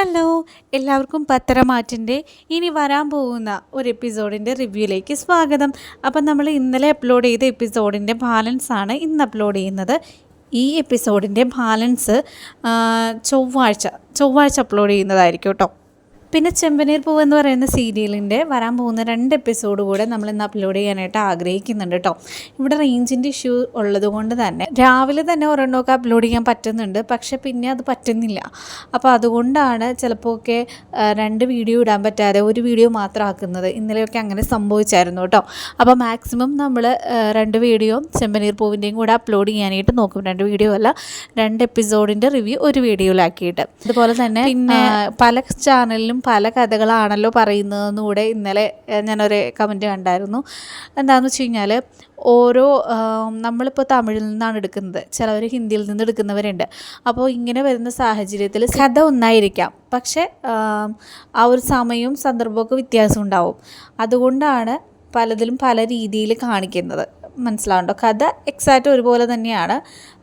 Hello എല്ലാവർക്കും പത്തരമാറ്റിന്റെ ഇനി വരാൻ പോകുന്ന ഒരു എപ്പിസോഡിന്റെ റിവ്യൂയിലേക്ക് സ്വാഗതം. അപ്പം നമ്മൾ ഇന്നലെ അപ്ലോഡ് ചെയ്ത എപ്പിസോഡിന്റെ ബാലൻസ് ആണ് ഇന്ന് അപ്ലോഡ് ചെയ്യുന്നത്. ഈ എപ്പിസോഡിന്റെ ബാലൻസ് ചൊവ്വാഴ്ച ചൊവ്വാഴ്ച അപ്ലോഡ് ചെയ്യുന്നതായിരിക്കും കേട്ടോ. പിന്നെ ചെമ്പനീർ പൂവ് എന്ന് പറയുന്ന സീരിയലിന്റെ വരാൻ പോകുന്ന രണ്ട് എപ്പിസോഡ് കൂടെ നമ്മൾ ഇന്ന് അപ്ലോഡ് ചെയ്യാനായിട്ട് ആഗ്രഹിക്കുന്നുണ്ട് കേട്ടോ. ഇവിടെ റേഞ്ചിന്റെ ഇഷ്യൂ ഉള്ളത് കൊണ്ട് തന്നെ. രാവിലെ തന്നെ ഒരെണ്ണമൊക്കെ അപ്ലോഡ് ചെയ്യാൻ പറ്റുന്നുണ്ട്. പക്ഷെ പിന്നെ അത് പറ്റുന്നില്ല. അപ്പോൾ അതുകൊണ്ടാണ് ചിലപ്പോൾ ഒക്കെ രണ്ട് വീഡിയോ ഇടാൻ പറ്റാതെ ഒരു വീഡിയോ മാത്രം ആക്കുന്നത്. ഇന്നലെയൊക്കെ അങ്ങനെ സംഭവിച്ചായിരുന്നു കേട്ടോ. അപ്പോൾ മാക്സിമം നമ്മൾ രണ്ട് വീഡിയോ ചെമ്പനീർ പൂവിന്റെയും കൂടെ അപ്ലോഡ് ചെയ്യാനായിട്ട് നോക്കും. രണ്ട് വീഡിയോ അല്ല രണ്ട് എപ്പിസോഡിന്റെ റിവ്യൂ ഒരു വീഡിയോയിലാക്കിയിട്ട് അതുപോലെ തന്നെ പിന്നെ പല ചാനലിലും പല കഥകളാണല്ലോ പറയുന്നതെന്ന് കൂടെ ഇന്നലെ ഞാനൊരു കമന്റ് കണ്ടായിരുന്നു. എന്താണെന്ന് വെച്ച് കഴിഞ്ഞാൽ ഓരോ നമ്മളിപ്പോൾ തമിഴിൽ നിന്നാണ് എടുക്കുന്നത്. ചിലവർ ഹിന്ദിയിൽ നിന്ന് എടുക്കുന്നവരുണ്ട്. അപ്പോൾ ഇങ്ങനെ വരുന്ന സാഹചര്യത്തിൽ കഥ ഒന്നായിരിക്കാം. പക്ഷേ ആ ഒരു സമയവും സന്ദർഭമൊക്കെ വ്യത്യാസം ഉണ്ടാവും. അതുകൊണ്ടാണ് പലതിലും പല രീതിയിൽ കാണിക്കുന്നത്. മനസ്സിലാവുണ്ടോ? കഥ എക്സാക്റ്റ് ഒരുപോലെ തന്നെയാണ്.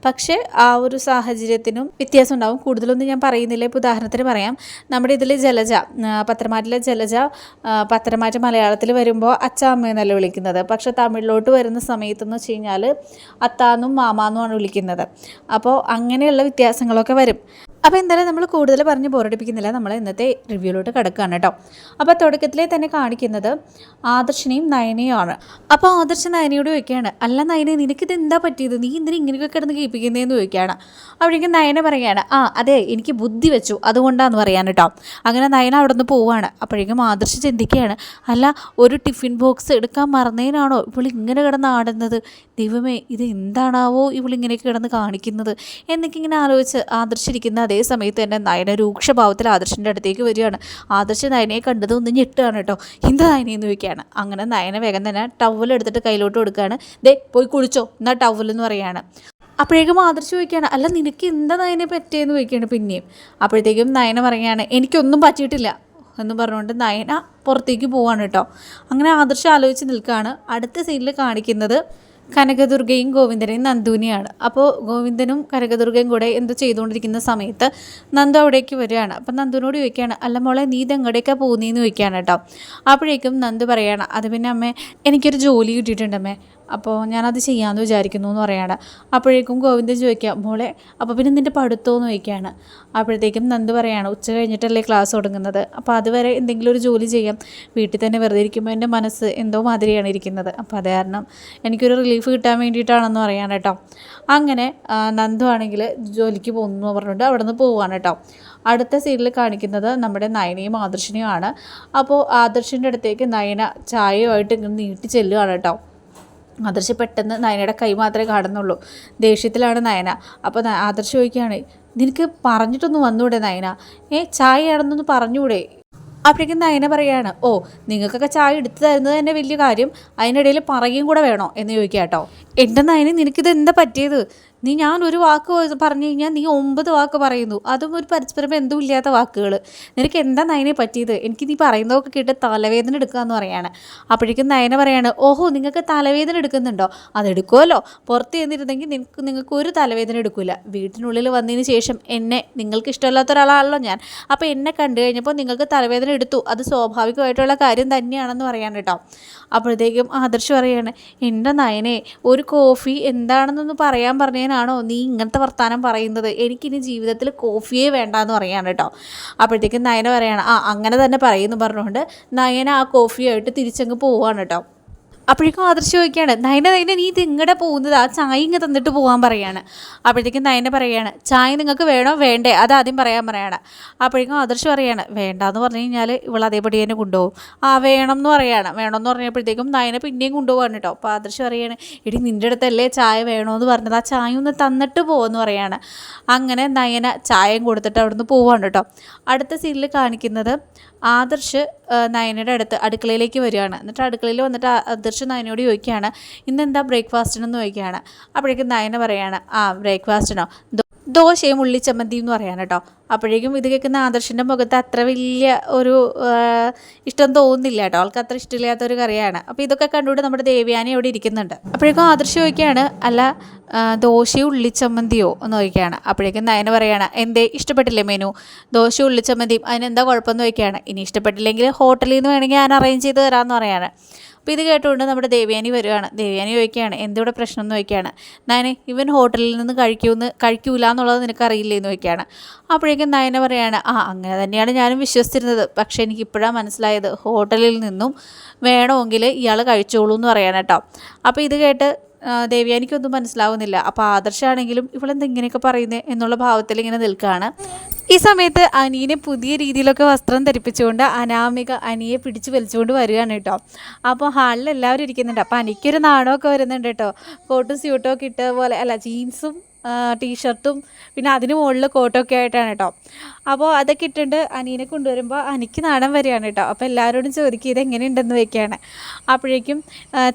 പക്ഷേ ആ ഒരു സാഹചര്യത്തിനും വ്യത്യാസം ഉണ്ടാവും. കൂടുതലൊന്നും ഞാൻ പറയുന്നില്ല. ഇപ്പോൾ ഉദാഹരണത്തിന് പറയാം. നമ്മുടെ ഇതിൽ ജലജ പത്രമാറ്റിലെ ജലജ പത്രമാറ്റ മലയാളത്തിൽ വരുമ്പോൾ അച്ചാമ്മ എന്നല്ല വിളിക്കുന്നത്. പക്ഷേ തമിഴിലോട്ട് വരുന്ന സമയത്തെന്ന് വെച്ച് കഴിഞ്ഞാൽ അത്താന്നും മാമാന്നുമാണ് വിളിക്കുന്നത്. അപ്പോൾ അങ്ങനെയുള്ള വ്യത്യാസങ്ങളൊക്കെ വരും. അപ്പോൾ എന്തായാലും നമ്മൾ കൂടുതൽ പറഞ്ഞ് ബോറടിപ്പിക്കുന്നില്ല. നമ്മൾ ഇന്നത്തെ റിവ്യൂലോട്ട് കിടക്കുകയാണ് കേട്ടോ. അപ്പോൾ തുടക്കത്തിലെ തന്നെ കാണിക്കുന്നത് ആദർശിനെയും നയനയുമാണ് അപ്പോൾ ആദർശ നയനയോട് ചോദിക്കുകയാണ് അല്ല നയനെ നിനക്കിത് എന്താ പറ്റിയത്? നീ എന്തിനാ ഇങ്ങനെയൊക്കെ കിടന്ന് കേൾപ്പിക്കുന്നതെന്ന് ചോദിക്കുകയാണ്. അവിടേക്ക് നയന പറയുകയാണ് ആ അതെ എനിക്ക് ബുദ്ധി വെച്ചു. അതുകൊണ്ടാന്ന് പറയാൻ കേട്ടോ അങ്ങനെ നയന അവിടെ നിന്ന് പോവുകയാണ് അപ്പോഴേക്കും ആദർശ് ചിന്തിക്കുകയാണ് അല്ല ഒരു ടിഫിൻ ബോക്സ് എടുക്കാൻ മറന്നതിനാണോ ഇവൾ ഇങ്ങനെ കിടന്ന് ആടുന്നത്? ദൈവമേ ഇത് എന്താണാവോ ഇവളിങ്ങനെയൊക്കെ കിടന്ന് കാണിക്കുന്നത്? എന്നൊക്കെ ഇങ്ങനെ ആലോചിച്ച് ആദർശിരിക്കുന്ന അതേ സമയത്ത് തന്നെ നയന രൂക്ഷഭാവത്തിൽ ആദർശിന്റെ അടുത്തേക്ക് വരികയാണ്. ആദർശ് നയനയെ കണ്ടത് ഒന്ന് ഞെട്ടുകയാണ് കേട്ടോ എന്താ നയനയെന്ന് ചോദിക്കുകയാണ്. അങ്ങനെ നയന വേഗം തന്നെ ടവൽ എടുത്തിട്ട് കയ്യിലോട്ട് കൊടുക്കുകയാണ്. ദേ പോയി കുളിച്ചോ. എന്നാ ടവൽ എന്ന് പറയുകയാണ് അപ്പോഴേക്കും ആദർശ് ചോദിക്കുകയാണ് അല്ല നിനക്ക് എന്താ നയനെ പറ്റിയെന്ന് ചോദിക്കുകയാണ് പിന്നെയും. അപ്പോഴത്തേക്കും നയന പറയുകയാണ് എനിക്കൊന്നും പറ്റിയിട്ടില്ല. എന്ന് പറഞ്ഞുകൊണ്ട് നയന പുറത്തേക്ക് പോവാണ് കേട്ടോ. അങ്ങനെ ആദർശം ആലോചിച്ച് നിൽക്കുകയാണ്. അടുത്ത സീനിൽ കാണിക്കുന്നത് കനകദുർഗയും ഗോവിന്ദനെയും നന്ദുവിനെയാണ്. അപ്പോൾ ഗോവിന്ദനും കനകദുർഗയും കൂടെ എന്തോ ചെയ്തുകൊണ്ടിരിക്കുന്ന സമയത്ത് നന്ദു അവിടേക്ക് വരികയാണ്. അപ്പം നന്ദുവിനോട് ചോദിക്കുകയാണ് അല്ല മോളെ നീ ഇത് എങ്ങോട്ടേക്കാണ് പോകുന്നതെന്ന് ചോദിക്കുകയാണ് കേട്ടോ. അപ്പോഴേക്കും നന്ദു പറയുകയാണ് അത് പിന്നെ അമ്മേ എനിക്കൊരു ജോലി കിട്ടിയിട്ടുണ്ട് അമ്മേ. അപ്പോൾ ഞാനത് ചെയ്യാമെന്ന് വിചാരിക്കുന്നു എന്ന് പറയാണ്. അപ്പോഴേക്കും ഗോവിന്ദൻ ചോദിക്കാം മോളെ അപ്പോൾ പിന്നെ നിന്റെ പഠിത്തമെന്ന് ചോദിക്കുകയാണ്. അപ്പോഴത്തേക്കും നന്ദു പറയാണ് ഉച്ച കഴിഞ്ഞിട്ടല്ലേ ക്ലാസ് തുടങ്ങുന്നത്. അപ്പോൾ അതുവരെ എന്തെങ്കിലും ഒരു ജോലി ചെയ്യാം. വീട്ടിൽ തന്നെ വെറുതെ ഇരിക്കുമ്പോൾ എന്റെ മനസ്സ് എന്തോ മാതിരിയാണ് ഇരിക്കുന്നത്. അപ്പോൾ അത് കാരണം എനിക്കൊരു റിലീഫ് കിട്ടാൻ വേണ്ടിയിട്ടാണെന്ന് പറയാണ് കേട്ടോ. അങ്ങനെ നന്ദു ആണെങ്കിൽ ജോലിക്ക് പോകുന്നു പറഞ്ഞിട്ട് അവിടെ നിന്ന് പോവുകയാണ് കേട്ടോ. അടുത്ത സീരിയൽ കാണിക്കുന്നത് നമ്മുടെ നയനയും ആദർശിനെയും അപ്പോൾ ആദർശിന്റെ അടുത്തേക്ക് നയന ചായയുമായിട്ട് ഇങ്ങനെ നീട്ടി ചെല്ലുകയാണ് കേട്ടോ. ആദർശ് പെട്ടെന്ന് നയനയുടെ കൈ മാത്രമേ കാണുന്നുള്ളൂ. ദേഷ്യത്തിലാണ് നയന. അപ്പോൾ ആദർശ് ചോദിക്കുകയാണ് നിനക്ക് പറഞ്ഞിട്ടൊന്ന് വന്നൂടെ നയന? ഏ ചായയാണെന്നൊന്ന് പറഞ്ഞൂടെ? അപ്പോഴേക്കും നയന പറയാണ് ഓ നിങ്ങൾക്കൊക്കെ ചായ എടുത്തു തരുന്നത് തന്നെ വലിയ കാര്യം. അതിനിടയിൽ പറയുകയും കൂടെ വേണോ? എന്ന് ചോദിക്കാം കേട്ടോ. എന്റെ നയന നിനക്കിത് എന്താ പറ്റിയത്? നീ ഞാൻ ഒരു വാക്ക് പറഞ്ഞു കഴിഞ്ഞാൽ നീ ഒമ്പത് വാക്ക് പറയുന്നു. അതും ഒരു പരസ്പരം ബന്ധമില്ലാത്ത വാക്കുകൾ നിനക്ക് എന്താ നയനെ പറ്റിയത്? എനിക്ക് നീ പറയുന്നതൊക്കെ കേട്ട് തലവേദന എടുക്കുക എന്ന് പറയാണ്. അപ്പോഴേക്കും നയന പറയാണ് ഓഹോ നിങ്ങൾക്ക് തലവേദന എടുക്കുന്നുണ്ടോ? അതെടുക്കുമല്ലോ പുറത്ത് ചെന്നിരുന്നെങ്കിൽ നിങ്ങൾക്ക് നിങ്ങൾക്ക് ഒരു തലവേദന എടുക്കില്ല വീട്ടിനുള്ളിൽ വന്നതിന് ശേഷം എന്നെ നിങ്ങൾക്ക് ഇഷ്ടമില്ലാത്ത ഒരാളാണല്ലോ ഞാൻ. അപ്പോൾ എന്നെ കണ്ടു കഴിഞ്ഞപ്പോൾ നിങ്ങൾക്ക് തലവേദന എടുത്തു. അത് സ്വാഭാവികമായിട്ടുള്ള കാര്യം തന്നെയാണെന്ന് പറയാൻ കേട്ടോ. അപ്പോഴത്തേക്കും ആദർശ് പറയാണ് എന്റെ നയനെ ഒരു കോഫി എന്താണെന്നൊന്ന് പറയാൻ പറഞ്ഞതിനാണോ നീ ഇങ്ങനത്തെ വർത്തമാനം പറയുന്നത്? എനിക്കിനി ജീവിതത്തിൽ കോഫിയേ വേണ്ട എന്ന് പറയാണ് കേട്ടോ. അപ്പോഴത്തേക്കും നയന പറയാണ് ആ അങ്ങനെ തന്നെ പറയുന്നു പറഞ്ഞുകൊണ്ട് നയന ആ കോഫിയായിട്ട് തിരിച്ചങ്ങ് പോവുകയാണ് കേട്ടോ. അപ്പോഴേക്കും ആദർശ് ചോദിക്കുകയാണ് നയന നയന നീ ഇത് ഇങ്ങടെ പോകുന്നത് ആ ചായ ഇങ്ങ് തന്നിട്ട് പോകാൻ പറയാണ്. അപ്പോഴത്തേക്കും നയന പറയാണ് ചായ നിങ്ങൾക്ക് വേണോ? വേണ്ടേ. അത് ആദ്യം പറയാൻ പറയാണ്. അപ്പോഴേക്കും ആദർശ് പറയാണ് വേണ്ടാന്ന് പറഞ്ഞു കഴിഞ്ഞാൽ ഇവൾ അതേപടി തന്നെ കൊണ്ടുപോകും. ആ വേണം എന്ന് പറയാണ്. വേണമെന്ന് പറഞ്ഞപ്പോഴത്തേക്കും നയന പിന്നെയും കൊണ്ടുപോകാണ് കേട്ടോ. അപ്പോൾ ആദർശ് പറയാണ് എടി നിന്റെ അടുത്തല്ലേ ചായ വേണമെന്ന് പറഞ്ഞത്. ആ ചായ ഒന്ന് തന്നിട്ട് പോകുമെന്ന് പറയാണ്. അങ്ങനെ നയന ചായയും കൊടുത്തിട്ട് അവിടുന്ന് പോവാണ് കേട്ടോ. അടുത്ത സീനിൽ കാണിക്കുന്നത് ആദർശ് നയനയുടെ അടുത്ത് അടുക്കളയിലേക്ക് വരികയാണ്. എന്നിട്ട് അടുക്കളയിൽ വന്നിട്ട് ആദർശ് നയനയോട് ചോദിക്കുകയാണ് ഇന്ന് എന്താ ബ്രേക്ക്ഫാസ്റ്റിനെന്ന് ചോദിക്കുകയാണ്? അപ്പോഴേക്കും നയന പറയാണ് ആ ബ്രേക്ക്ഫാസ്റ്റിനോ? ദോശയും ഉള്ളിച്ചമ്മന്തിയും എന്ന് പറയാൻ കേട്ടോ. അപ്പോഴേക്കും ഇത് കേൾക്കുന്ന ആദർശിന്റെ മുഖത്ത് അത്ര വലിയ ഒരു ഇഷ്ടം തോന്നുന്നില്ല കേട്ടോ. ആൾക്ക് അത്ര ഇഷ്ടമില്ലാത്ത ഒരു കറിയാണ്. അപ്പോൾ ഇതൊക്കെ കണ്ടുകൊണ്ട് നമ്മുടെ ദേവ്യാനി അവിടെ ഇരിക്കുന്നുണ്ട്. അപ്പോഴേക്കും ആദർശ് ചോദിക്കുകയാണ് അല്ല ദോശയും ഉള്ളിച്ചമ്മന്തിയോ? എന്ന് ചോദിക്കുകയാണ്. അപ്പോഴേക്കും നയന പറയുകയാണ് എന്തേ ഇഷ്ടപ്പെട്ടില്ലേ മെനു? ദോശയും ഉള്ളിച്ചമ്മന്തിയും അതിനെന്താ കുഴപ്പമെന്ന് ചോദിക്കുകയാണ്. ഇനി ഇഷ്ടപ്പെട്ടില്ലെങ്കിൽ ഹോട്ടലിൽ നിന്ന് വേണമെങ്കിൽ ഞാൻ അറേഞ്ച് ചെയ്ത് തരാമെന്ന് പറയാണ്. അപ്പോൾ ഇത് കേട്ടുകൊണ്ട് നമ്മുടെ ദേവ്യാനി വരികയാണ്. ദേവ്യാനി ചോദിക്കുകയാണ് എന്തിവിടെ പ്രശ്നം? എന്ന് ചോദിക്കുകയാണ് നയനെ ഇവൻ ഹോട്ടലിൽ നിന്ന് കഴിക്കൂന്ന് കഴിക്കൂല എന്നുള്ളത് നിനക്കറിയില്ലേ? എന്ന് ചോദിക്കുകയാണ്. അപ്പോഴേക്കും നയന പറയാണ് ആ അങ്ങനെ തന്നെയാണ് ഞാനും വിശ്വസിച്ചിരുന്നത്. പക്ഷേ എനിക്ക് ഇപ്പോഴാണ് മനസ്സിലായത് ഹോട്ടലിൽ നിന്നും വേണമെങ്കിൽ ഇയാൾ കഴിച്ചോളൂ എന്ന് പറയാൻ കേട്ടോ. അപ്പോൾ ഇത് കേട്ട് ദേവ്യാനിക്കൊന്നും മനസ്സിലാവുന്നില്ല. അപ്പോൾ ആദർശാണെങ്കിലും ഇവളെന്താ ഇങ്ങനെയൊക്കെ പറയുന്നത് എന്നുള്ള ഭാവത്തിൽ ഇങ്ങനെ നിൽക്കുകയാണ്. ഈ സമയത്ത് അനിയനെ പുതിയ രീതിയിലൊക്കെ വസ്ത്രം ധരിപ്പിച്ചുകൊണ്ട് അനാമിക അനിയെ പിടിച്ചു വലിച്ചുകൊണ്ട് വരികയാണ് കേട്ടോ. അപ്പോൾ ഹാളിൽ എല്ലാവരും ഇരിക്കുന്നുണ്ട്. അപ്പോൾ അനിക്കൊരു നാണമൊക്കെ വരുന്നുണ്ട് കേട്ടോ. കോട്ടും സ്യൂട്ടും ഒക്കെ ഇട്ട പോലെ അല്ല ജീൻസും ടീഷർട്ടും പിന്നെ അതിന് മുകളിൽ കോട്ടൊക്കെ ആയിട്ടാണ് കേട്ടോ. അപ്പോൾ അതൊക്കെ ഇട്ടിട്ട് അനിയനെ കൊണ്ടുവരുമ്പോൾ അനിക്ക് നാണം വരികയാണ് കേട്ടോ. അപ്പോൾ എല്ലാവരോടും ചോദിക്കുക ഇത് എങ്ങനെയുണ്ടെന്ന് വയ്ക്കുകയാണ് അപ്പോഴേക്കും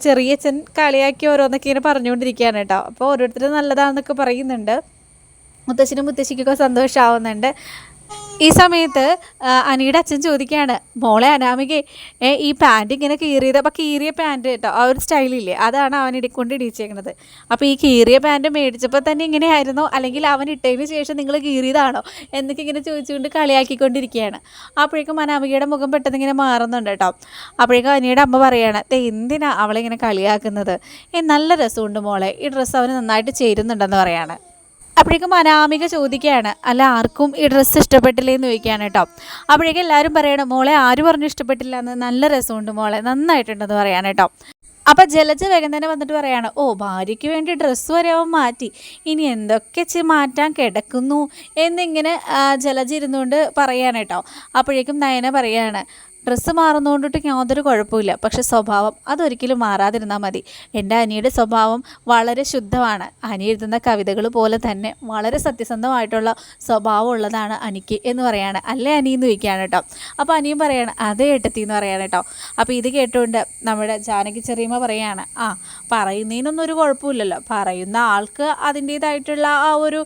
ചെറിയച്ഛൻ കളിയാക്കി ഓരോന്നൊക്കെ ഇങ്ങനെ പറഞ്ഞുകൊണ്ടിരിക്കുകയാണ് കേട്ടോ. അപ്പോൾ ഓരോരുത്തരും നല്ലതാണെന്നൊക്കെ പറയുന്നുണ്ട്. മുത്തശ്ശനും മുത്തശ്ശിക്കൊക്കെ സന്തോഷമാവുന്നുണ്ട് ഈ സമയത്ത് അനിയുടെ അച്ഛൻ ചോദിക്കുകയാണ് മോളെ അനാമികെ ഈ പാന്റ് ഇങ്ങനെ കീറിയത് അപ്പോൾ കീറിയ പാന്റ് കേട്ടോ ആ ഒരു സ്റ്റൈലില്ലേ അതാണ് അവൻ ഇടിക്കൊണ്ട് ഇടിച്ചേക്കുന്നത് അപ്പോൾ ഈ കീറിയ പാന്റ് മേടിച്ചപ്പോൾ തന്നെ ഇങ്ങനെയായിരുന്നോ അല്ലെങ്കിൽ അവൻ ഇട്ടതിന് ശേഷം നിങ്ങൾ കീറിയതാണോ? എന്നൊക്കെ ഇങ്ങനെ ചോദിച്ചുകൊണ്ട് കളിയാക്കിക്കൊണ്ടിരിക്കുകയാണ്. അപ്പോഴേക്കും അനാമികയുടെ മുഖം പെട്ടെന്ന് ഇങ്ങനെ മാറുന്നുണ്ട് കേട്ടോ. അപ്പോഴേക്കും അനിയുടെ അമ്മ പറയാണ് "ദേ, എന്തിനാ അവളെ ഇങ്ങനെ കളിയാക്കുന്നത് നല്ല രസമുണ്ട് മോളെ ഈ ഡ്രസ്സ് അവന് നന്നായിട്ട് ചേരുന്നുണ്ടെന്ന് പറയാണ്. അപ്പോഴേക്കും അനാമിക ചോദിക്കുകയാണ് അല്ല ആർക്കും ഈ ഡ്രസ്സ് ഇഷ്ടപ്പെട്ടില്ലേ എന്ന് ചോദിക്കുകയാണ് കേട്ടോ. അപ്പോഴേക്കും എല്ലാവരും പറയണം മോളെ ആര് പറഞ്ഞു ഇഷ്ടപ്പെട്ടില്ല എന്ന് നല്ല രസമുണ്ട് മോളെ നന്നായിട്ടുണ്ടെന്ന് പറയാൻ കേട്ടോ. അപ്പം ജലജ വേഗം തന്നെ വന്നിട്ട് പറയാണ് ഓ ഭാര്യയ്ക്ക് വേണ്ടി ഡ്രസ്സ് വരെ അവൻ മാറ്റി. ഇനി എന്തൊക്കെ ചെ മാറ്റാൻ കിടക്കുന്നു? എന്നിങ്ങനെ ജലജ ഇരുന്നുകൊണ്ട് പറയാണ് കേട്ടോ. അപ്പോഴേക്കും നയന പറയാണ് ഡ്രസ്സ് മാറുന്നതുകൊണ്ടിട്ട് യാതൊരു കുഴപ്പമില്ല പക്ഷെ സ്വഭാവം അതൊരിക്കലും മാറാതിരുന്നാൽ മതി. എന്റെ അനിയുടെ സ്വഭാവം വളരെ ശുദ്ധമാണ്. അനി എഴുതുന്ന കവിതകൾ പോലെ തന്നെ വളരെ സത്യസന്ധമായിട്ടുള്ള സ്വഭാവം ഉള്ളതാണ് അനിക്ക് എന്ന് പറയാണ്. അല്ലേ അനി എന്ന് ചോദിക്കുകയാണ് കേട്ടോ. അപ്പോൾ അനിയും പറയാണ് അതേ എട്ടത്തി എന്ന് പറയാണ് കേട്ടോ. അപ്പോൾ ഇത് കേട്ടുകൊണ്ട് നമ്മുടെ ജാനകി ചെറിയമ്മ പറയാണ് ആ പറയുന്നതിനൊന്നും ഒരു കുഴപ്പമില്ലല്ലോ. പറയുന്ന ആൾക്ക് അതിന്റേതായിട്ടുള്ള ആ ഒരു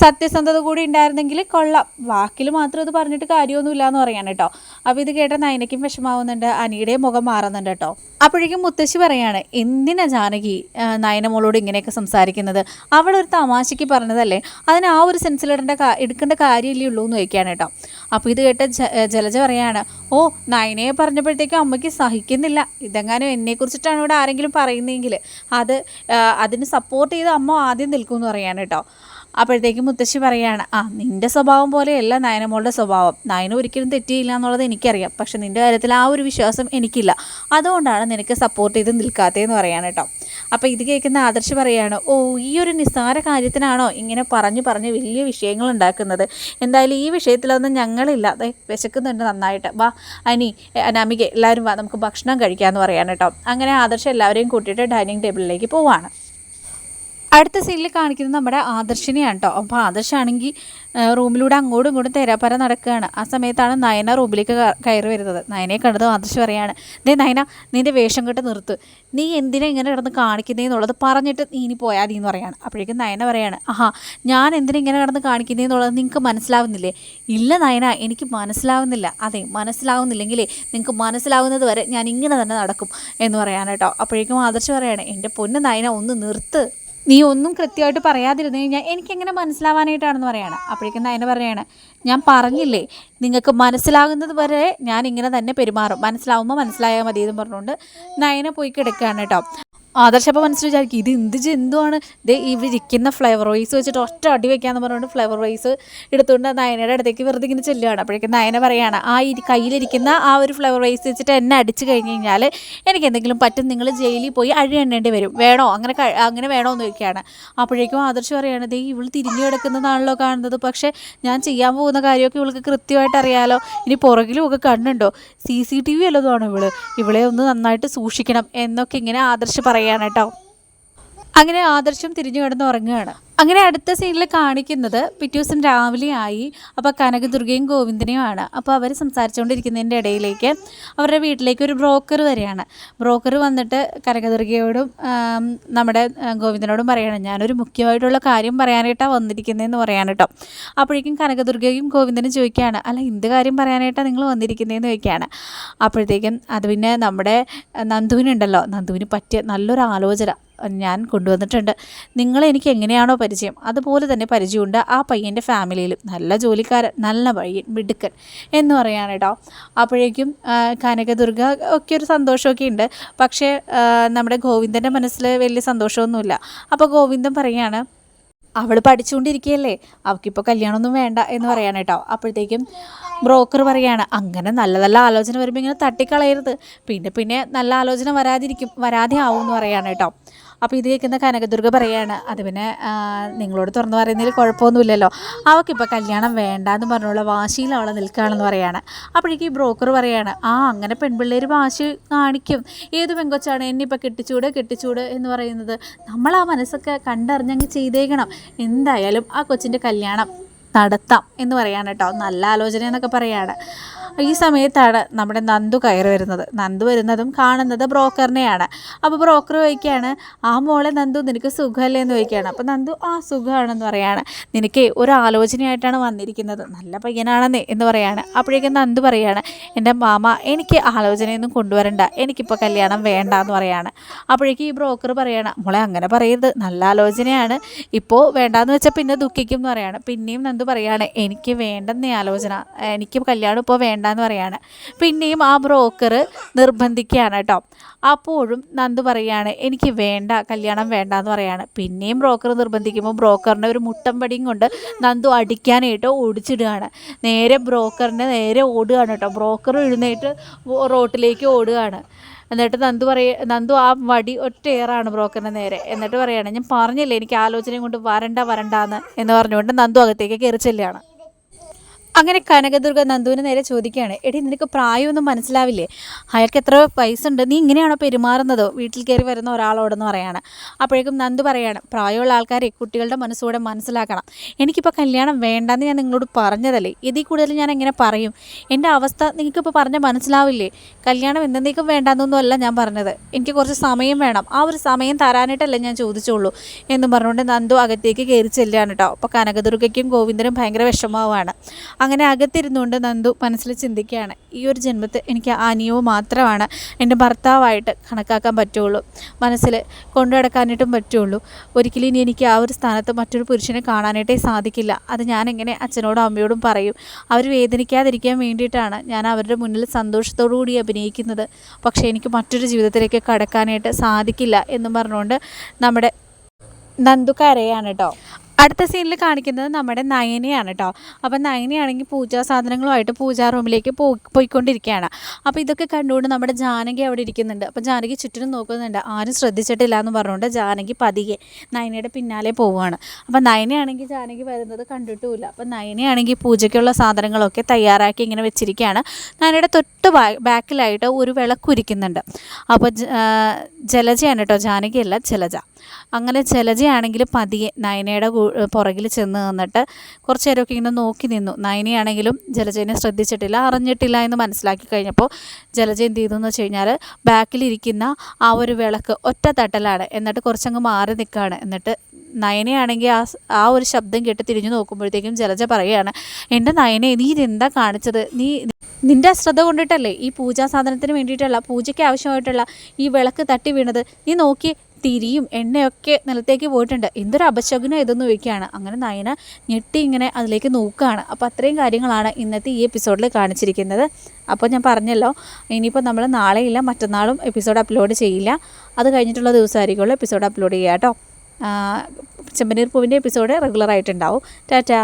സത്യസന്ധത കൂടി ഉണ്ടായിരുന്നെങ്കിൽ കൊള്ളാം. വാക്കിൽ മാത്രം ഇത് പറഞ്ഞിട്ട് കാര്യമൊന്നുമില്ല എന്ന് പറയാണ് കേട്ടോ. അപ്പോൾ ഇത് കേട്ട നയനയ്ക്കും വിഷമാവുന്നുണ്ട്. അനിയുടെ മുഖം മാറുന്നുണ്ട് കേട്ടോ. അപ്പോഴേക്കും മുത്തശ്ശി പറയാണ് എന്തിനാ ജാനകി നയനമോളോട് നയന മോളോട് ഇങ്ങനെയൊക്കെ സംസാരിക്കുന്നത്? അവളൊരു തമാശയ്ക്ക് പറഞ്ഞതല്ലേ? അതിന് ആ ഒരു സെൻസിലിടേണ്ട എടുക്കേണ്ട കാര്യമില്ലേ ഉള്ളൂ എന്ന് ചോദിക്കുകയാണ് കേട്ടോ. അപ്പോൾ ഇത് കേട്ട ജലജ പറയാണ് ഓ നയനയെ പറഞ്ഞപ്പോഴത്തേക്കും അമ്മയ്ക്ക് സഹിക്കുന്നില്ല. ഇതെങ്ങാനും എന്നെക്കുറിച്ചിട്ടാണ് ഇവിടെ ആരെങ്കിലും പറയുന്നതെങ്കിൽ? അത് അതിന് സപ്പോർട്ട് ചെയ്ത് അമ്മ ആദ്യം നിൽക്കുമെന്ന് പറയാണ് കേട്ടോ. അപ്പോഴത്തേക്കും മുത്തശ്ശി പറയാണ് ആ നിന്റെ സ്വഭാവം പോലെയല്ല നയനമോളുടെ സ്വഭാവം. നയന ഒരിക്കലും തെറ്റിയില്ല എന്നുള്ളത് എനിക്കറിയാം. പക്ഷെ നിന്റെ കാര്യത്തിൽ ആ ഒരു വിശ്വാസം എനിക്കില്ല. അതുകൊണ്ടാണ് നിനക്ക് സപ്പോർട്ട് ചെയ്ത് നിൽക്കാത്തതെന്ന് പറയാണ് കേട്ടോ. അപ്പോൾ ഇത് കേൾക്കുന്ന ആദർശ് പറയാണ് ഓ ഈ ഒരു നിസ്സാര കാര്യത്തിനാണോ ഇങ്ങനെ പറഞ്ഞു പറഞ്ഞ് വലിയ വിഷയങ്ങൾ ഉണ്ടാക്കുന്നത്? എന്തായാലും ഈ വിഷയത്തിലൊന്നും ഞങ്ങളില്ല. അതെ വിശക്കുന്നുണ്ട് നന്നായിട്ട്. വാ അനി അനാമിക എല്ലാവരും വാ നമുക്ക് ഭക്ഷണം കഴിക്കാമെന്ന് പറയാൻ കേട്ടോ. അങ്ങനെ ആദർശ് എല്ലാവരെയും കൂട്ടിയിട്ട് ഡൈനിങ് ടേബിളിലേക്ക് പോവാണ്. അടുത്ത സീനിൽ കാണിക്കുന്നത് നമ്മുടെ ആദർശിനെയാണ് കേട്ടോ അപ്പോൾ ആദർശാണെങ്കിൽ റൂമിലൂടെ അങ്ങോട്ടും ഇങ്ങോട്ടും തെരാപ്പര നടക്കുകയാണ്. ആ സമയത്താണ് നയന റൂമിലേക്ക് കയറി വരുന്നത്. നയനയെ കണ്ടത് ആദർശ് പറയാണ് ദേ നയന നിന്റെ വേഷം കെട്ട് നിർത്ത്. നീ എന്തിനാ ഇങ്ങനെ കിടന്ന് കാണിക്കുന്നതെന്നുള്ളത് പറഞ്ഞിട്ട് നീ ഇനി പോയാൽ മതി എന്ന് പറയാണ്. അപ്പോഴേക്കും നയന പറയാണ് ആഹാ ഞാൻ എന്തിനാ ഇങ്ങനെ കിടന്ന് കാണിക്കുന്നതെന്നുള്ളത് നിങ്ങൾക്ക് മനസ്സിലാവുന്നില്ലേ? ഇല്ല നയന എനിക്ക് മനസ്സിലാവുന്നില്ല. അതെ മനസ്സിലാവുന്നില്ലെങ്കിലേ നിങ്ങൾക്ക് മനസ്സിലാവുന്നത് വരെ ഞാൻ ഇങ്ങനെ തന്നെ നടക്കും എന്ന് പറയാൻ അപ്പോഴേക്കും ആദർശ് പറയാണ് എന്റെ പൊന്ന് നയന ഒന്ന് നിർത്ത്. നീ ഒന്നും കൃത്യമായിട്ട് പറയാതിരുന്നു. കഴിഞ്ഞാൽ എനിക്കെങ്ങനെ മനസ്സിലാവാനായിട്ടാണെന്ന് പറയാണ്. അപ്പോഴേക്കും നയന പറയാണ് ഞാൻ പറഞ്ഞില്ലേ നിങ്ങൾക്ക് മനസ്സിലാകുന്നത് വരെ ഞാൻ ഇങ്ങനെ തന്നെ പെരുമാറും. മനസ്സിലാവുമ്പോൾ മനസ്സിലായാൽ മതി എന്ന് പറഞ്ഞുകൊണ്ട് നയന പോയി കിടക്കുകയാണ് കേട്ടോ. ആദർശപ്പം മനസ്സിൽ വിചാരിക്കും ഇത് എന്ത് ജന്തുവാണ് ദേ ഇവരിക്കുന്ന ഫ്ലവർ റൈസ് വെച്ചിട്ട് ഒറ്റ അടി വെക്കാന്ന് പറഞ്ഞുകൊണ്ട് ഫ്ലവർ റൈസ് എടുത്തുകൊണ്ട് നയനയുടെ അടുത്തേക്ക് വെറുതെ ഇങ്ങനെ ചെല്ലുകയാണ് അപ്പോഴേക്കും നയന പറയാണ് ആ ഇരി കയ്യിലിരിക്കുന്ന ആ ഒരു ഫ്ലവർ റൈസ് വെച്ചിട്ട് എന്നെ അടിച്ച് കഴിഞ്ഞ് കഴിഞ്ഞാൽ എനിക്ക് എന്തെങ്കിലും പറ്റും നിങ്ങൾ ജയിലിൽ പോയി അഴി എണ്ണേണ്ടി വരും. വേണോ? അങ്ങനെ അങ്ങനെ വേണോ? എന്ന് ചോദിക്കുകയാണ്. അപ്പോഴേക്കും ആദർശ് പറയാണ് ദേ ഇവൾ തിരിഞ്ഞു കിടക്കുന്നതാണല്ലോ കാണുന്നത്. പക്ഷേ ഞാൻ ചെയ്യാൻ പോകുന്ന കാര്യമൊക്കെ ഇവൾക്ക് കൃത്യമായിട്ട് അറിയാലോ. ഇനി പുറകിലും ഒക്കെ കണ്ണുണ്ടോ? സി സി ടി വി വല്ലതുമാണ് ഇവൾ? ഇവളെ ഒന്ന് നന്നായിട്ട് സൂക്ഷിക്കണം. എന്നൊക്കെ ഇങ്ങനെ ആദർശ് പറയാണ് കേട്ടോ അങ്ങനെ ആദർശം തിരിഞ്ഞു കിടന്ന് ഉറങ്ങുകയാണ് അങ്ങനെ അടുത്ത സീനിൽ കാണിക്കുന്നത് പിറ്റേ ദിവസം രാവിലെ ആയി അപ്പോൾ കനകദുർഗയും ഗോവിന്ദനെയുമാണ്. അപ്പോൾ അവർ സംസാരിച്ചുകൊണ്ടിരിക്കുന്നതിന്റെ ഇടയിലേക്ക് അവരുടെ വീട്ടിലേക്ക് ഒരു ബ്രോക്കർ വരികയാണ് ബ്രോക്കർ വന്നിട്ട് കനകദുർഗയോടും നമ്മുടെ ഗോവിന്ദനോടും പറയണം ഞാനൊരു മുഖ്യമായിട്ടുള്ള കാര്യം പറയാനായിട്ടാണ് വന്നിരിക്കുന്നതെന്ന് പറയാൻ കേട്ടോ. അപ്പോഴേക്കും കനകദുർഗയും ഗോവിന്ദനും ചോദിക്കുകയാണ് അല്ല എന്ത് കാര്യം പറയാനായിട്ടാണ് നിങ്ങൾ വന്നിരിക്കുന്നതെന്ന് ചോദിക്കുകയാണ്. അപ്പോഴത്തേക്കും അത് പിന്നെ നമ്മുടെ നന്ദുവിനുണ്ടല്ലോ. നന്ദുവിന് പറ്റിയ നല്ലൊരു ആലോചന. ഞാൻ കൊണ്ടുവന്നിട്ടുണ്ട്. നിങ്ങളെ എനിക്ക് എങ്ങനെയാണോ പരിചയം? അതുപോലെ തന്നെ പരിചയമുണ്ട് ആ പയ്യന്റെ ഫാമിലിയിലും. നല്ല ജോലിക്കാരൻ നല്ല പയ്യൻ മിടുക്കൻ എന്ന് പറയാണ് കേട്ടോ അപ്പോഴേക്കും കനകദുർഗ ഒക്കെ ഒരു സന്തോഷമൊക്കെ ഉണ്ട്. പക്ഷേ നമ്മുടെ ഗോവിന്ദന്റെ മനസ്സിൽ വലിയ സന്തോഷമൊന്നുമില്ല. അപ്പോൾ ഗോവിന്ദൻ പറയുകയാണ് അവൾ പഠിച്ചുകൊണ്ടിരിക്കുകയല്ലേ? അവൾക്കിപ്പോൾ കല്യാണമൊന്നും വേണ്ട എന്ന് പറയാണ് കേട്ടോ അപ്പോഴത്തേക്കും ബ്രോക്കർ പറയാണ് അങ്ങനെ നല്ല നല്ല ആലോചന വരുമ്പോൾ ഇങ്ങനെ തട്ടിക്കളയരുത്. പിന്നെ പിന്നെ നല്ല ആലോചന വരാതിരിക്കും വരാതെ ആവും എന്ന് പറയാണ് കേട്ടോ അപ്പോൾ ഇത് കേൾക്കുന്ന കനകദുർഗ പറയാണ് അത് പിന്നെ നിങ്ങളോട് തുറന്നു പറയുന്നതിൽ കുഴപ്പമൊന്നുമില്ലല്ലോ. അവൾക്കിപ്പോൾ കല്യാണം വേണ്ട എന്ന് പറഞ്ഞുള്ള വാശിയിൽ അവൾ നിൽക്കുകയാണെന്ന് പറയാണ്. അപ്പോഴേക്കും ഈ ബ്രോക്കർ പറയാണ് ആ അങ്ങനെ പെൺപിള്ളേർ വാശി കാണിക്കും. ഏത് പെങ്കൊച്ചാണ് എന്നെ ഇപ്പോൾ കെട്ടിച്ചൂട് കെട്ടിച്ചൂട് എന്ന് പറയുന്നത്? നമ്മൾ ആ മനസ്സൊക്കെ കണ്ടറിഞ്ഞങ്ങ് ചെയ്തേക്കണം. എന്തായാലും ആ കൊച്ചിന്റെ കല്യാണം നടത്താം എന്ന് പറയാണ് നല്ല ആലോചന എന്നൊക്കെ പറയാണ്. ഈ സമയത്താണ് നമ്മുടെ നന്ദു കയറി വരുന്നത്. നന്ദു വരുന്നതും കാണുന്നത് ബ്രോക്കറിനെയാണ്. അപ്പോൾ ബ്രോക്കർ ചോദിക്കുകയാണ് ആ മോളെ നന്ദു നിനക്ക് സുഖമല്ലേ? എന്ന് ചോദിക്കുകയാണ്. അപ്പോൾ നന്ദു ആ സുഖമാണെന്ന് പറയാണ്. നിനക്ക് ഒരു ആലോചനയായിട്ടാണ് വന്നിരിക്കുന്നത്. നല്ല പയ്യനാണെന്ന് എന്ന് പറയാണ്. അപ്പോഴേക്കും നന്ദു പറയാണ് എന്റെ മാമ എനിക്ക് ആലോചനയൊന്നും കൊണ്ടുവരണ്ട. എനിക്കിപ്പോൾ കല്യാണം വേണ്ട എന്ന് പറയാണ്. അപ്പോഴേക്കും ഈ ബ്രോക്കർ പറയാണ് മോളെ അങ്ങനെ പറയരുത്. നല്ല ആലോചനയാണ്. ഇപ്പോൾ വേണ്ടാന്ന് വെച്ചാൽ പിന്നെ ദുഃഖിക്കും എന്ന് പറയാണ്. പിന്നെയും നന്ദു പറയാണ് എനിക്ക് വേണ്ടെന്നേ ആലോചന. എനിക്ക് കല്യാണം ഇപ്പോൾ വേണ്ടാന്ന് പറയാണ്. പിന്നെയും ആ ബ്രോക്കർ നിർബന്ധിക്കുകയാണ് കേട്ടോ. അപ്പോഴും നന്ദ് പറയാണ് എനിക്ക് വേണ്ട കല്യാണം വേണ്ട എന്ന് പറയാണ്. പിന്നെയും ബ്രോക്കർ നിർബന്ധിക്കുമ്പോൾ ബ്രോക്കറിനെ ഒരു മുട്ടം പടിയും കൊണ്ട് നന്ദു അടിക്കാനായിട്ട് ഓടിച്ചിടുകയാണ്. നേരെ ബ്രോക്കറിനെ നേരെ ഓടുകയാണ് കേട്ടോ. ബ്രോക്കർ എഴുന്നേറ്റ് റോട്ടിലേക്ക് ഓടുകയാണ്. എന്നിട്ട് നന്ദു പറയ നന്ദു ആ വടി ഒറ്റയേറാണ് ബ്രോക്കറിന്റെ നേരെ. എന്നിട്ട് പറയാണ് ഞാൻ പറഞ്ഞില്ലേ എനിക്ക് ആലോചനയും കൊണ്ട് വരണ്ട വരണ്ടാന്ന്. എന്ന് പറഞ്ഞുകൊണ്ട് നന്ദു അകത്തേക്ക് കയറി ചെല്ലുകയാണ്. അങ്ങനെ കനകദുർഗ നന്ദുവിന് നേരെ ചോദിക്കുകയാണ് എടി നിനക്ക് പ്രായമൊന്നും മനസ്സിലാവില്ലേ? അയാൾക്ക് എത്ര പൈസ ഉണ്ട് നീ ഇങ്ങനെയാണോ പെരുമാറുന്നത്? വീട്ടിൽ കയറി വരുന്ന ഒരാളോടെന്ന് പറയാണ്. അപ്പോഴേക്കും നന്ദു പറയാണ് പ്രായമുള്ള ആൾക്കാരെ കുട്ടികളുടെ മനസ്സുകൂടെ മനസ്സിലാക്കണം. എനിക്കിപ്പോൾ കല്യാണം വേണ്ടെന്ന് ഞാൻ നിങ്ങളോട് പറഞ്ഞതല്ലേ? ഇതിൽ കൂടുതൽ ഞാൻ എങ്ങനെ പറയും? എന്റെ അവസ്ഥ നിങ്ങൾക്കിപ്പോൾ പറഞ്ഞാൽ മനസ്സിലാവില്ലേ? കല്യാണം എന്തെന്നേക്കും വേണ്ടെന്നൊന്നും അല്ല ഞാൻ പറഞ്ഞത്. എനിക്ക് കുറച്ച് സമയം വേണം. ആ ഒരു സമയം തരാനായിട്ടല്ലേ ഞാൻ ചോദിച്ചുള്ളൂ. എന്നും പറഞ്ഞുകൊണ്ട് നന്ദു അകത്തേക്ക് കയറി ചെല്ലുകയാണ് കേട്ടോ. അപ്പോൾ കനകദുർഗയ്ക്കും ഗോവിന്ദനും ഭയങ്കര വിഷമവുമാണ് അങ്ങനെ അകത്തിരുന്നുകൊണ്ട് നന്ദു മനസ്സിൽ ചിന്തിക്കുകയാണ് ഈ ഒരു ജന്മത്തിൽ എനിക്ക് അനിയവ് മാത്രമാണ് എന്റെ ഭർത്താവായിട്ട് കണക്കാക്കാൻ പറ്റുള്ളൂ മനസ്സിൽ കൊണ്ടു നടക്കാനായിട്ടും പറ്റുള്ളൂ. ഒരിക്കലും ഇനി എനിക്ക് ആ ഒരു സ്ഥാനത്ത് മറ്റൊരു പുരുഷനെ കാണാനായിട്ടേ സാധിക്കില്ല. അത് ഞാൻ എങ്ങനെ അച്ഛനോടും അമ്മയോടും പറയും? അവർ വേദനിക്കാതിരിക്കാൻ വേണ്ടിയിട്ടാണ് ഞാൻ അവരുടെ മുന്നിൽ സന്തോഷത്തോടു കൂടി അഭിനയിക്കുന്നത്. പക്ഷേ എനിക്ക് മറ്റൊരു ജീവിതത്തിലേക്ക് കടക്കാനായിട്ട് സാധിക്കില്ല എന്നും പറഞ്ഞുകൊണ്ട് നമ്മുടെ നന്ദു കരയാണ് കേട്ടോ. അടുത്ത സീനിൽ കാണിക്കുന്നത് നമ്മുടെ നയനയാണ് കേട്ടോ അപ്പം നയനയാണെങ്കിൽ പൂജാ സാധനങ്ങളുമായിട്ട് പൂജാ റൂമിലേക്ക് പോയി പോയിക്കൊണ്ടിരിക്കുകയാണ്. അപ്പോൾ ഇതൊക്കെ കണ്ടുകൊണ്ട് നമ്മുടെ ജാനകി അവിടെ ഇരിക്കുന്നുണ്ട്. അപ്പോൾ ജാനകി ചുറ്റിനും നോക്കുന്നുണ്ട്. ആരും ശ്രദ്ധിച്ചിട്ടില്ല എന്ന് പറഞ്ഞുകൊണ്ട് ജാനകി പതിയെ നയനയുടെ പിന്നാലെ പോവുകയാണ്. അപ്പോൾ നയനയാണെങ്കിൽ ജാനകി വരുന്നത് കണ്ടിട്ടുമില്ല. അപ്പോൾ നയനയാണെങ്കിൽ പൂജയ്ക്കുള്ള സാധനങ്ങളൊക്കെ തയ്യാറാക്കി ഇങ്ങനെ വെച്ചിരിക്കുകയാണ്. നയനയുടെ തൊട്ട് ബാക്കിലായിട്ട് ഒരു വിളക്കുരിക്കുന്നുണ്ട് അപ്പോൾ ജലജയാണ് കേട്ടോ ജാനകിയല്ല ജലജ. അങ്ങനെ ജലജയാണെങ്കിൽ പതിയെ നയനയുടെ പുറകിൽ ചെന്ന് നിന്നിട്ട് കുറച്ച് നേരമൊക്കെ ഇങ്ങനെ നോക്കി നിന്നു. നയനയാണെങ്കിലും ജലജയെ ശ്രദ്ധിച്ചിട്ടില്ല അറിഞ്ഞിട്ടില്ല എന്ന് മനസ്സിലാക്കി കഴിഞ്ഞപ്പോൾ ജലജ എന്ത് ചെയ്തു എന്ന് വെച്ച് കഴിഞ്ഞാൽ ബാക്കിലിരിക്കുന്ന ആ ഒരു വിളക്ക് ഒറ്റ തട്ടലാണ്. എന്നിട്ട് കുറച്ചങ്ങ് മാറി നിൽക്കുകയാണ്. എന്നിട്ട് നയനയാണെങ്കിൽ ആ ആ ഒരു ശബ്ദം കേട്ട് തിരിഞ്ഞു നോക്കുമ്പോഴത്തേക്കും ജലജ പറയുകയാണ് എന്റെ നയനെ നീ ഇതെന്താ കാണിച്ചത്? നീ നിന്റെ അശ്രദ്ധ കൊണ്ടിട്ടല്ലേ ഈ പൂജാ സാധനത്തിന് വേണ്ടിയിട്ടുള്ള പൂജയ്ക്ക് ആവശ്യമായിട്ടുള്ള ഈ വിളക്ക് തട്ടി വീണത്? നീ നോക്കി തിരിയും എണ്ണയൊക്കെ നിലത്തേക്ക് പോയിട്ടുണ്ട്. എന്തൊരു അപശകുനം ഇതെന്ന് ചോദിക്കുകയാണ്. അങ്ങനെ നയന ഞെട്ടി ഇങ്ങനെ അതിലേക്ക് നോക്കുകയാണ്. അപ്പോൾ അത്രയും കാര്യങ്ങളാണ് ഇന്നത്തെ ഈ എപ്പിസോഡിൽ കാണിച്ചിരിക്കുന്നത്. അപ്പോൾ ഞാൻ പറഞ്ഞല്ലോ ഇനിയിപ്പോൾ നമ്മൾ നാളെയില്ല മറ്റന്നാളും എപ്പിസോഡ് അപ്ലോഡ് ചെയ്യില്ല. അത് കഴിഞ്ഞിട്ടുള്ള ദിവസമായിരിക്കുമല്ലോ എപ്പിസോഡ് അപ്ലോഡ് ചെയ്യുക കേട്ടോ. ചെമ്പനീർ പൂവിന്റെ എപ്പിസോഡ് റെഗുലറായിട്ടുണ്ടാവും. ടാറ്റാ.